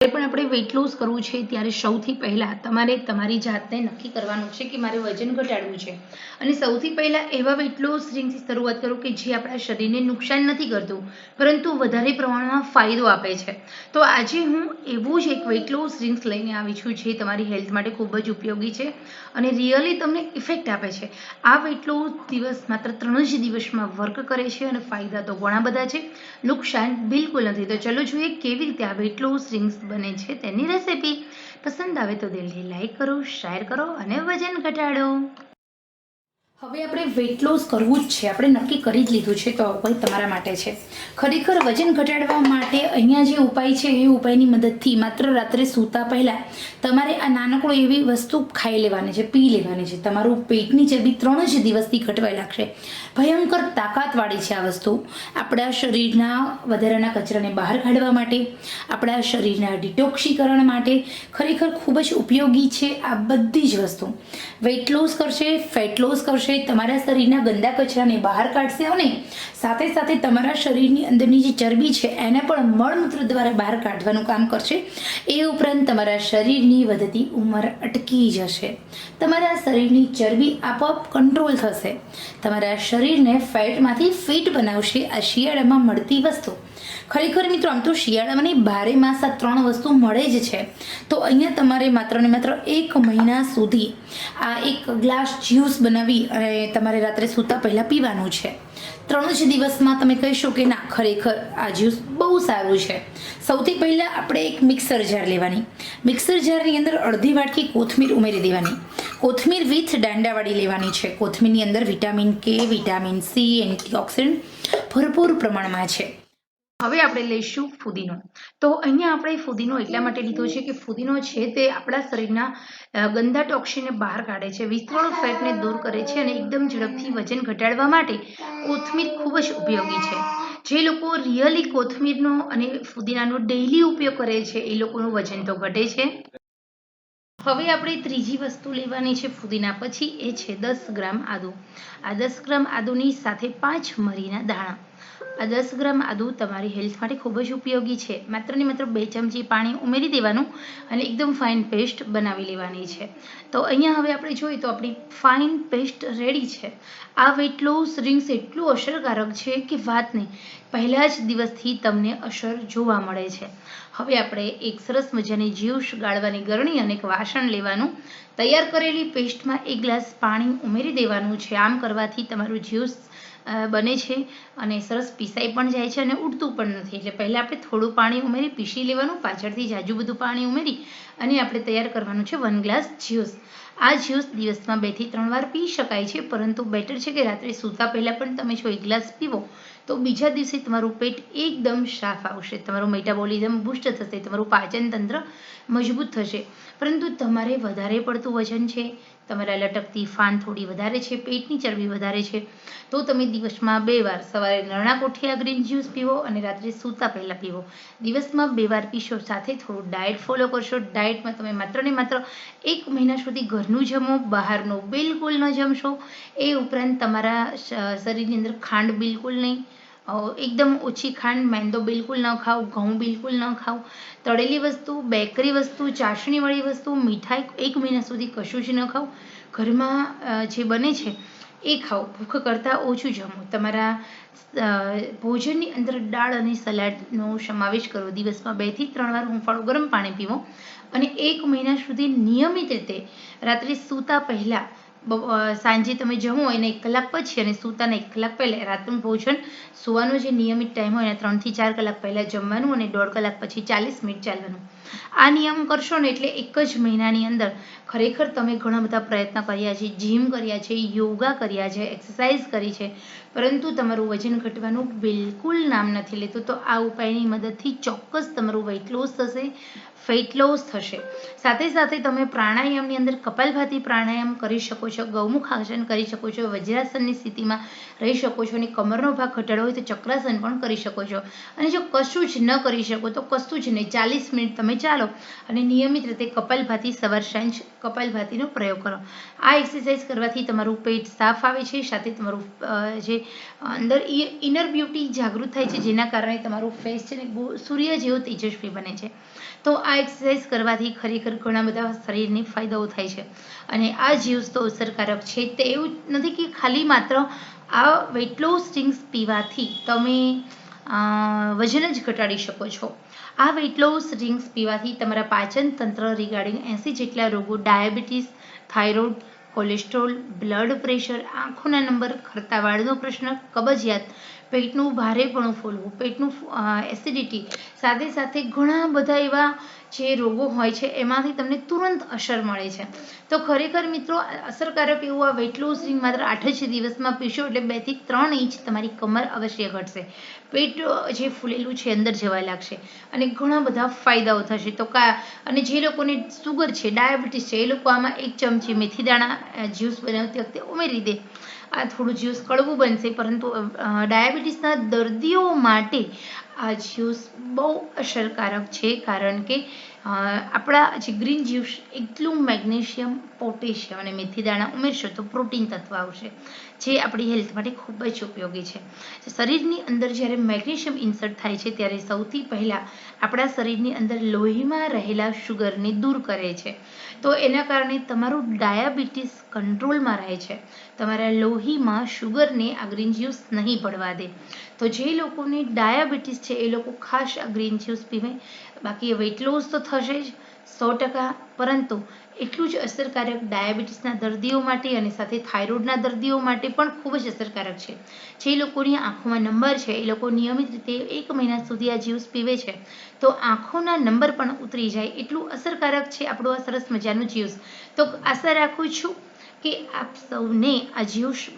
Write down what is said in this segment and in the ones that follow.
પણ આપણે weight loss કરવું છે, ત્યારે સૌથી પહેલાં તમારે તમારી જાતને નક્કી કરવાનું છે કે મારે વજન ઘટાડવું છે. અને સૌથી પહેલાં એવા વેઇટ લોસ ડ્રિંક્સથી શરૂઆત કરો કે જે આપણા શરીરને નુકસાન નથી કરતું, પરંતુ વધારે પ્રમાણમાં ફાયદો આપે છે. તો આજે હું એવું જ એક વેઇટ લોસ ડ્રિંક્સ લઈને આવી છું જે તમારી હેલ્થ માટે ખૂબ જ ઉપયોગી છે અને રિયલી તમને ઇફેક્ટ આપે છે. આ વેઇટ લોસ દિવસ માત્ર ત્રણ જ દિવસમાં વર્ક કરે છે અને ફાયદા તો ઘણા બધા છે. નુકસાન બિલકુલ નથી. તો ચલો જોઈએ કેવી રીતે આ વેઇટ લોસ ડ્રિંક્સ બને છે તેની રેસીપી પસંદ આવે તો દિલથી લાઈક કરો શેર કરો અને વજન ઘટાડો. હવે આપણે વેઇટ લોસ કરવું જ છે. આપણે નક્કી કરી જ લીધું છે તો કોઈ તમારા માટે છે. ખરેખર વજન ઘટાડવા માટે અહીંયા જે ઉપાય છે, એ ઉપાયની મદદથી માત્ર રાત્રે સૂતા પહેલાં તમારે આ નાનકડો એવી વસ્તુ ખાઈ લેવાની છે, પી લેવાની છે. તમારું પેટની ચરબી ત્રણ જ દિવસથી ઘટવાઈ લાગશે. ભયંકર તાકાતવાળી છે આ વસ્તુ. આપણા શરીરના વધારાના કચરાને બહાર કાઢવા માટે, આપણા શરીરના ડિટોક્સીકરણ માટે ખરેખર ખૂબ જ ઉપયોગી છે આ બધી જ વસ્તુ. વેઇટ લોસ કરશે ફેટ લોસ કરશે તમારા શરીરના ગંદા કચરાને બહાર કાઢશે અને સાથે સાથે તમારા શરીરની અંદરની જે ચરબી છે, એને પણ મળમૂત્ર દ્વારા બહાર કાઢવાનું કામ કરશે. એ ઉપરાંત તમારા શરીરની વધતી ઉંમર અટકી જશે. તમારા શરીરની ચરબી આપોઆપ કંટ્રોલ થશે. તમારા શરીરને ફેટમાંથી ફિટ બનાવશે. આ શિયાળામાં મળતી વસ્તુ. ખરેખર મિત્રો, આમ તો શિયાળામાં બારે માસ આ ત્રણ વસ્તુ મળે જ છે. તો અહીંયા તમારે માત્ર ને માત્ર એક મહિના સુધી આ એક ગ્લાસ જ્યુસ બનાવી અને તમારે રાત્રે સૂતા પહેલાં પીવાનું છે. ત્રણ જ દિવસમાં તમે કહીશો કે ના, ખરેખર આ જ્યુસ બહુ સારું છે. સૌથી પહેલાં આપણે એક મિક્સર જાર લેવાની. મિક્સર જારની અંદર અડધી વાટકી કોથમીર ઉમેરી દેવાની. કોથમીર વિથ દાંડાવાળી લેવાની છે. કોથમીરની અંદર વિટામિન કે, વિટામિન સી, એન્ટીઓક્સિડન્ટ ભરપૂર પ્રમાણમાં છે. હવે આપણે લઈશું ફુદીનો. તો અહીંયા આપણે ફુદીનો એટલા માટે લીધો છે કે ફુદીનો છે તે આપણા શરીરના ગંદા ટોક્સિનને બહાર કાઢે છે, વિસ્તરણ ફેટને દૂર કરે છે અને એકદમ ઝડપથી વજન ઘટાડવા માટે કોથમીર ખૂબ જ ઉપયોગી છે. જે લોકો રિયલી કોથમીરનો અને ફુદીનાનો ડેઇલી ઉપયોગ કરે છે, એ લોકોનું વજન તો ઘટે છે. હવે આપણે ત્રીજી વસ્તુ લેવાની છે ફુદીના. પછી એ છે દસ ગ્રામ આદુ. આ દસ ગ્રામ આદુની સાથે પાંચ મરીના દાણા. દસ ગ્રામ આદુ તમારી હેલ્થ માટે ખૂબ જ ઉપયોગી છે. માત્ર ને માત્ર બે ચમચી પાણી ઉમેરી દેવાનું અને એકદમ ફાઇન પેસ્ટ બનાવી લેવાની છે. તો અહીંયા હવે આપણે જોઈએ તો આપણી ફાઇન પેસ્ટ રેડી છે. આ વેટ લોસ ડ્રિંક્સ એટલું અસરકારક છે કે વાત નહીં, પહેલા જ દિવસથી તમને અસર જોવા મળે છે. હવે આપણે એક સરસ મજાની જ્યુસ ગાળવાની ગરણી અને એક વાસણ લેવાનું. તૈયાર કરેલી પેસ્ટમાં એક ગ્લાસ પાણી ઉમેરી દેવાનું છે. આમ કરવાથી તમારું જ્યુસ બને છે અને સરસ પીસાઈ પણ જાય છે અને ઉડતું પણ નથી. એટલે પહેલાં આપણે થોડું પાણી ઉમેરી, પીસી લેવાનું, પાછળથી જાજુ બધું પાણી ઉમેરી અને આપણે તૈયાર કરવાનું છે વન ગ્લાસ જ્યુસ. આ જ્યુસ દિવસમાં બેથી ત્રણ વાર પી શકાય છે, પરંતુ બેટર છે કે રાત્રે સૂતા પહેલાં પણ તમે જો એક ગ્લાસ પીવો, તો બીજા દિવસે તમારું પેટ એકદમ સાફ આવશે. તમારું મેટાબોલિઝમ બુસ્ટ થશે, તમારું પાચન તંત્ર મજબૂત થશે. પરંતુ તમારે વધારે પડતું વજન છે, તમારા લટકતી ફાન થોડી વધારે છે, પેટની ચરબી વધારે છે, તો તમે દિવસમાં બે વાર સવારે નરણા કોઠિયા ગ્રીન જ્યુસ પીવો અને રાત્રે સૂતા પહેલાં પીવો. દિવસમાં બે વાર પીશો સાથે થોડું ડાયટ ફોલો કરશો. ડાયટમાં તમે માત્ર ને માત્ર એક મહિના સુધી ઘરનું જમો, બહારનું બિલકુલ ન જમશો. એ ઉપરાંત તમારા શરીરની અંદર ખાંડ બિલકુલ નહીં. એકદમ ઓછી ખાંડ, મેંદો બિલકુલ ન ખાઓ ઘઉં બિલકુલ ન ખાઓ તળેલી વસ્તુ, બેકરી વસ્તુ, ચાસણીવાળી વસ્તુ, મીઠાઈ એક મહિના સુધી કશું જ ન ખાઓ ઘરમાં જે બને છે એ ખાઓ, ભૂખ કરતાં ઓછું જમો. તમારા ભોજનની અંદર દાળ અને સલાડનો સમાવેશ કરો. દિવસમાં બેથી ત્રણ વાર હુંફાળું ગરમ પાણી પીવો અને એક મહિના સુધી નિયમિત રીતે રાત્રે સૂતા પહેલાં સાંજે તમે જમો એને એક કલાક પછી અને સૂતાના એક કલાક પહેલાં. રાતનું ભોજન સુવાનો જે નિયમિત ટાઈમ હોય એના ત્રણથી ચાર કલાક પહેલાં જમવાનું અને દોઢ કલાક પછી ચાલીસ મિનિટ ચાલવાનું. આ નિયમ કરશો ને એટલે એક જ મહિનાની અંદર ખરેખર તમે ઘણા બધા પ્રયત્ન કર્યા છે જીમ કર્યા છે, યોગા કર્યા છે એક્સરસાઇઝ કરી છે, પરંતુ તમારું વજન ઘટવાનું બિલકુલ નામ નથી લેતું, તો આ ઉપાયની મદદથી ચોક્કસ તમારું વેઇટ લોસ થશે ફેટ લોસ થશે. સાથે સાથે તમે પ્રાણાયામની અંદર કપાલભાતી પ્રાણાયામ કરી શકો છો, ગૌમુખ આસન કરી શકો છો, વજ્રાસનની સ્થિતિમાં રહી શકો છો અને કમરનો ભાગ ઘટાડવો હોય તો ચક્રાસન પણ કરી શકો છો. અને જો કશું જ ન કરી શકો તો કશું જ નહીં, ચાલીસ મિનિટ તમે ચાલો અને નિયમિત રીતે કપાલભાતી સવાર સાંજ કપાલભાતીનો પ્રયોગ કરો. આ એક્સરસાઇઝ કરવાથી તમારું પેટ સાફ આવે છે, સાથે તમારું જે અંદર ઇનર બ્યુટી જાગૃત થાય છે, જેના કારણે તમારું ફેસ છે ને સૂર્ય જેવો તેજસ્વી બને છે. તો આ એક્સરસાઇઝ કરવાથી ખરેખર ઘણા બધા શરીરને ફાયદાઓ થાય છે. અને આ જ્યુસ તો અસરકારક છે, તે એવું નથી કે ખાલી માત્ર આ વેટ લોસ ડ્રિંક્સ પીવાથી તમે વજન જ ઘટાડી શકો છો. આ વેટ લોસ ડ્રિંક્સ પીવાથી તમારા પાચન તંત્ર રિગાર્ડિંગ એંસી જેટલા રોગો diabetes thyroid cholesterol blood pressure આંખોના number ખરતા વાળનો પ્રશ્ન, કબજિયાત, પેટનું ભારેપણું ફૂલવું, પેટનું એસિડિટી સાથે સાથે ઘણા બધા એવા જે રોગો હોય છે, એમાંથી તમને તુરંત અસર મળે છે. તો ખરેખર મિત્રો, અસરકારક એવું આ વેટ લોસ માત્ર આઠ જ દિવસમાં પીશો એટલે બેથી ત્રણ ઇંચ તમારી કમર અવશ્ય ઘટશે. પેટ જે ફૂલેલું છે, અંદર જવા લાગશે. અને ઘણા બધા ફાયદાઓ થશે. તો કા, અને જે લોકોને સુગર છે ડાયાબિટીસ છે, એ લોકો આમાં એક ચમચી મેથી દાણા જ્યુસ બનાવતી વખતે ઉમેરી દે. આ થોડું જ્યુસ કડવું બનશે, પરંતુ ડાયાબિટીસના દર્દીઓ માટે આ જ્યુસ બહુ અસરકારક છે કારણ કે આપણા જે ગ્રીન જ્યુસ એટલું મેગ્નેશિયમ, પોટેશિયમ અને મેથી દાણા ઉમેરશો તો પ્રોટીન તત્વ આવશે, જે આપણી હેલ્થ માટે ખૂબ જ ઉપયોગી છે. શરીરની અંદર જ્યારે મેગ્નેશિયમ ઇન્સર્ટ થાય છે, ત્યારે સૌથી પહેલાં આપણા શરીરની અંદર લોહીમાં રહેલા શુગરને દૂર કરે છે. તો એના કારણે તમારું ડાયાબિટીસ કંટ્રોલમાં રહે છે. તમારા લોહીમાં શુગરને આ ગ્રીન જ્યુસ નહીં પડવા દે. તો જે લોકોને ડાયાબિટીસ છે, એ લોકો ખાસ આ ગ્રીન જ્યુસ પીવે. બાકી વેટ લોસ તો થશે જ સો ટકા. પરંતુ એટલું જ અસરકારક ડાયાબિટીસના દર્દીઓ માટે અને સાથે થાઇરોઇડના દર્દીઓ માટે પણ ખૂબ જ અસરકારક છે. જે લોકોની આંખોમાં નંબર છે, એ લોકો નિયમિત રીતે એક મહિના સુધી આ જ્યુસ પીવે છે, તો આંખોના નંબર પણ ઉતરી જાય. એટલું અસરકારક છે આપણું આ સરસ મજાનું જ્યુસ તો આશા રાખું છું કે આપ સૌને આ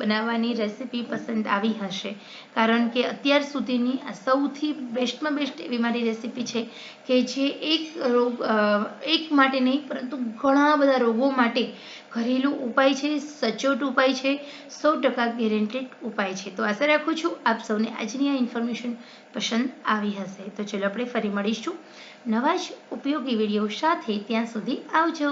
બનાવવાની રેસીપી પસંદ આવી હશે. કારણ કે અત્યાર સુધીની આ સૌથી બેસ્ટમાં બેસ્ટ એવી મારી રેસીપી છે કે જે એક રોગ એક માટે નહીં, પરંતુ ઘણા બધા રોગો માટે ઘરેલું ઉપાય છે, સચોટ ઉપાય છે, સો ટકા ગેરેન્ટેડ ઉપાય છે. તો આશા રાખું છું આપ સૌને આજની આ ઇન્ફોર્મેશન પસંદ આવી હશે. તો ચલો આપણે ફરી મળીશું નવા જ ઉપયોગી વીડિયો સાથે ત્યાં સુધી આવજો.